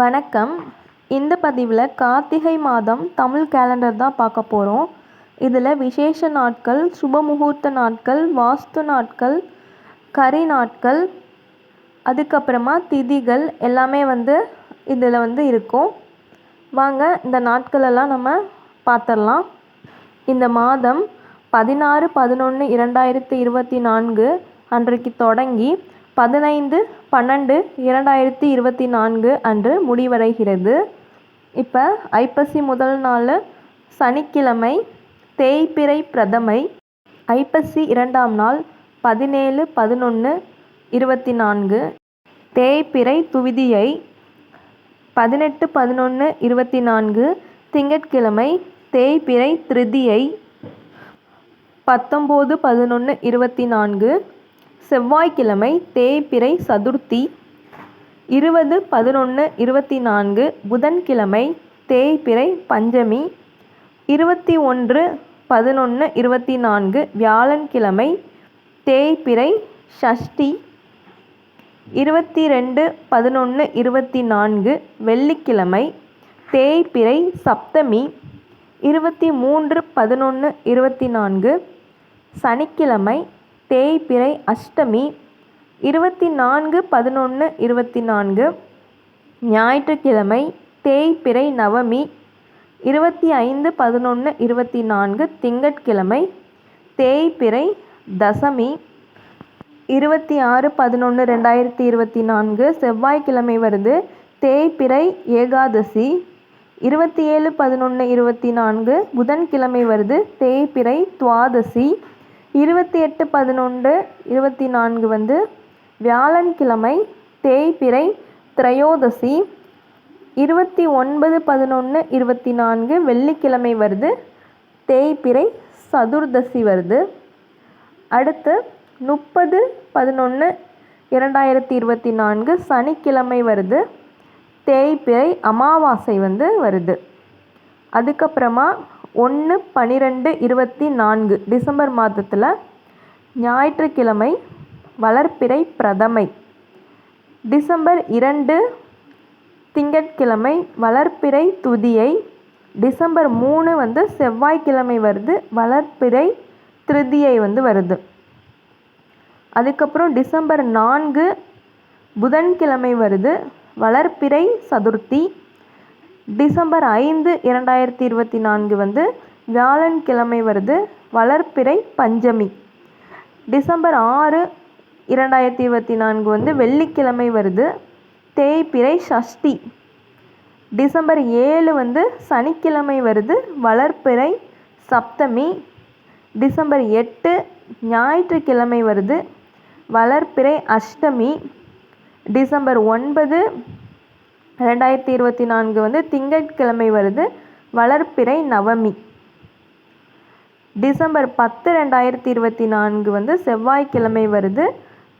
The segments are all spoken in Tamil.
வணக்கம். இந்த பதிவில் கார்த்திகை மாதம் தமிழ் கேலண்டர் தான் பார்க்க போகிறோம் இதில் விசேஷ நாட்கள் சுப முகூர்த்த நாட்கள் வாஸ்து நாட்கள் கரி நாட்கள் அதுக்கப்புறமா திதிகள் எல்லாமே வந்து இதில் வந்து இருக்கும். வாங்க இந்த நாட்களெல்லாம் நம்ம பார்த்துடலாம் இந்த மாதம் பதினாறு பதினொன்று இரண்டாயிரத்தி இருபத்தி நான்கு அன்றைக்கு தொடங்கி பதினைந்து பன்னெண்டு இரண்டாயிரத்தி இருபத்தி நான்கு அன்று முடிவடைகிறது. இப்போ ஐப்பசி முதல் நாள் சனிக்கிழமை தேய்பிறை பிரதமை ஐப்பசி இரண்டாம் நாள் பதினேழு பதினொன்று இருபத்தி நான்கு தேய்பிறை துவிதியை பதினெட்டு பதினொன்று இருபத்தி நான்கு திங்கட்கிழமை தேய்பிறை திருதியை பத்தொம்போது பதினொன்று இருபத்தி நான்கு செவ்வாய்க்கிழமை தேய்பிறை சதுர்த்தி இருபது பதினொன்று இருபத்தி நான்கு புதன்கிழமை தேய்பிறை பஞ்சமி இருபத்தி ஒன்று பதினொன்று இருபத்தி நான்கு வியாழன்கிழமை தேய்பிறை ஷஷ்டி இருபத்தி ரெண்டு பதினொன்று இருபத்தி நான்கு வெள்ளிக்கிழமை தேய்பிறை சப்தமி இருபத்தி மூன்று பதினொன்று இருபத்தி நான்கு சனிக்கிழமை தேய்பிறை அஷ்டமி இருபத்தி நான்கு பதினொன்று இருபத்தி நான்கு ஞாயிற்றுக்கிழமை தேய்பிறை நவமி இருபத்தி ஐந்து பதினொன்று இருபத்தி நான்கு திங்கட்கிழமை தேய்பிறை தசமி இருபத்தி ஆறு பதினொன்று ரெண்டாயிரத்தி இருபத்தி நான்கு செவ்வாய்க்கிழமை வருது தேய்பிறை ஏகாதசி இருபத்தி ஏழு பதினொன்று இருபத்தி நான்கு புதன்கிழமை வருது தேய்பிறை துவாதசி இருபத்தி எட்டு பதினொன்று இருபத்தி நான்கு வந்து வியாழன்கிழமை தேய்பிறை திரையோதசி இருபத்தி ஒன்பது பதினொன்று இருபத்தி நான்கு வெள்ளிக்கிழமை வருது தேய்பிறை சதுர்தசி வருது. அடுத்து முப்பது பதினொன்று இரண்டாயிரத்தி இருபத்தி நான்கு சனிக்கிழமை வருது தேய்பிறை அமாவாசை வந்து வருது. அதுக்கப்புறமா ஒன்று பன்னிரெண்டு இருபத்தி நான்கு டிசம்பர் மாதத்தில் ஞாயிற்றுக்கிழமை வளர்ப்பிறை பிரதமை. டிசம்பர் இரண்டு திங்கட்கிழமை வளர்ப்பிறை துதியை. டிசம்பர் மூணு வந்து செவ்வாய்க்கிழமை வருது வளர்ப்பிறை திருதியை வந்து வருது. அதுக்கப்புறம் டிசம்பர் நான்கு புதன்கிழமை வருது வளர்ப்பிறை சதுர்த்தி. டிசம்பர் ஐந்து இரண்டாயிரத்தி இருபத்தி நான்கு வந்து வியாழன்கிழமை வருது வளர்ப்பிறை பஞ்சமி. டிசம்பர் ஆறு இரண்டாயிரத்தி இருபத்தி நான்கு வந்து வெள்ளிக்கிழமை வருது தேய்பிறை சஷ்டி டிசம்பர் ஏழு வந்து சனிக்கிழமை வருது வளர்ப்பிறை சப்தமி. டிசம்பர் எட்டு ஞாயிற்றுக்கிழமை வருது வளர்ப்பிறை அஷ்டமி. டிசம்பர் ஒன்பது ரெண்டாயிரத்தி இருபத்தி நான்கு வந்து திங்கட்கிழமை வருது வளர்ப்பிறை நவமி. டிசம்பர் பத்து ரெண்டாயிரத்தி இருபத்தி நான்கு வந்து செவ்வாய்க்கிழமை வருது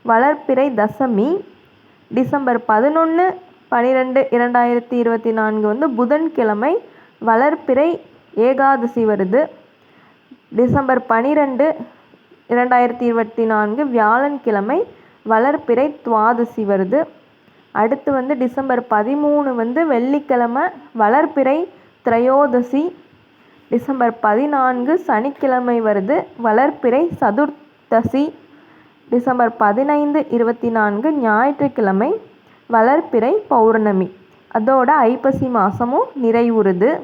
வளர்ப்பிறை தசமி. டிசம்பர் பதினொன்று பனிரெண்டு இரண்டாயிரத்தி இருபத்தி நான்கு வந்து புதன்கிழமை வளர்ப்பிறை ஏகாதசி வருது. டிசம்பர் பனிரெண்டு இரண்டாயிரத்தி இருபத்தி நான்கு வியாழன்கிழமை வளர்ப்பிறை துவாதசி வருது. அடுத்து வந்து டிசம்பர் பதிமூணு வந்து வெள்ளிக்கிழமை வளர்பிறை திரையோதசி. டிசம்பர் பதினான்கு சனிக்கிழமை வருது வளர்பிறை சதுர்த்தசி. டிசம்பர் பதினைந்து இருபத்தி நான்கு ஞாயிற்றுக்கிழமை வளர்பிறை பௌர்ணமி. அதோட ஐப்பசி மாதமும் நிறைவுறுது.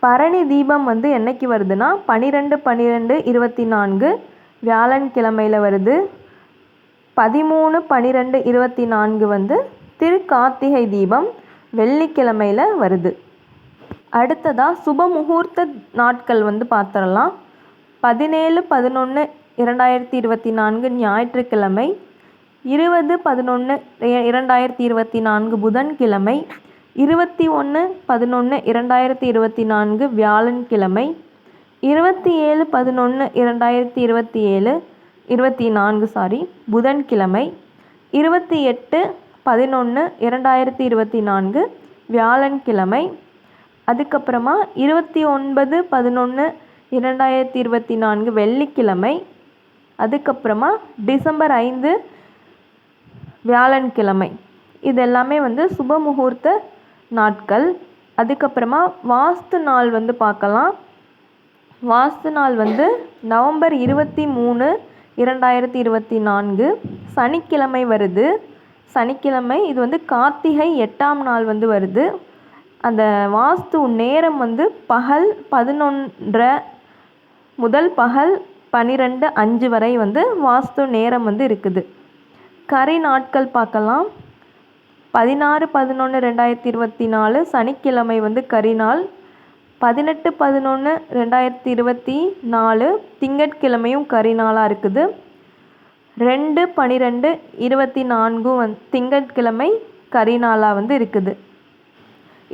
பரணி தீபம் வந்து என்னைக்கு வருதுன்னா பன்னிரெண்டு பன்னிரெண்டு இருபத்தி நான்கு வியாழன் கிழமையில் வருது. பதிமூணு பன்னிரெண்டு இருபத்தி நான்கு வந்து திருக்கார்த்திகை தீபம் வெள்ளிக்கிழமையில் வருது. அடுத்ததாக சுப முகூர்த்த நாட்கள் வந்து பார்த்துடலாம் பதினேழு பதினொன்று இரண்டாயிரத்தி இருபத்தி நான்கு ஞாயிற்றுக்கிழமை இருபது பதினொன்று இரண்டாயிரத்தி இருபத்தி நான்கு புதன்கிழமை இருபத்தி ஒன்று பதினொன்று இரண்டாயிரத்தி இருபத்தி நான்கு வியாழன்கிழமை இருபத்தி ஏழு பதினொன்று இரண்டாயிரத்தி இருபத்தி ஏழு இருபத்தி நான்கு சாரி புதன்கிழமை இருபத்தி எட்டு பதினொன்று இரண்டாயிரத்தி இருபத்தி நான்கு வியாழன்கிழமை அதுக்கப்புறமா இருபத்தி ஒன்பது பதினொன்று இரண்டாயிரத்தி இருபத்தி நான்கு வெள்ளிக்கிழமை அதுக்கப்புறமா டிசம்பர் ஐந்து வியாழன்கிழமை. இது எல்லாமே வந்து சுப முகூர்த்த நாட்கள். அதுக்கப்புறமா வாஸ்து நாள் வந்து பார்க்கலாம். வாஸ்து நாள் வந்து நவம்பர் இருபத்தி மூணு இரண்டாயிரத்தி இருபத்தி நான்கு சனிக்கிழமை வருது. சனிக்கிழமை இது வந்து கார்த்திகை எட்டாம் நாள் வந்து வருது. அந்த வாஸ்து நேரம் வந்து பகல் பதினொன்றரை முதல் பகல் பன்னிரெண்டு அஞ்சு வரை வந்து வாஸ்து நேரம் வந்து இருக்குது. கரி நாட்கள் பார்க்கலாம். பதினாறு பதினொன்று ரெண்டாயிரத்தி இருபத்தி நாலு சனிக்கிழமை வந்து கரிநாள் பதினெட்டு பதினொன்று ரெண்டாயிரத்தி இருபத்தி நாலு திங்கட்கிழமையும் கரிநாளாக இருக்குது. ரெண்டு பன்னிரெண்டு இருபத்தி நான்கும் வந் திங்கட்கிழமை கரிநாளாக வந்து இருக்குது.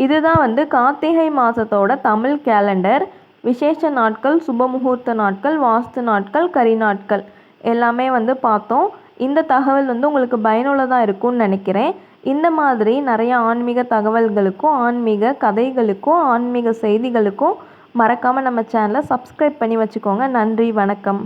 இதுதான் வந்து கார்த்திகை மாதத்தோட தமிழ் கேலண்டர் விசேஷ நாட்கள் சுப முகூர்த்த நாட்கள் வாஸ்து நாட்கள் கரி நாட்கள் எல்லாமே வந்து பார்த்தோம். இந்த தகவல் வந்து உங்களுக்கு பயனுள்ளதாக இருக்கும்னு நினைக்கிறேன். இந்த மாதிரி நிறைய ஆன்மீக தகவல்களுக்கும் ஆன்மீக கதைகளுக்கும் ஆன்மீக செய்திகளுக்கும் மறக்காமல் நம்ம சேனலை சப்ஸ்கிரைப் பண்ணி வச்சுக்கோங்க. நன்றி வணக்கம்.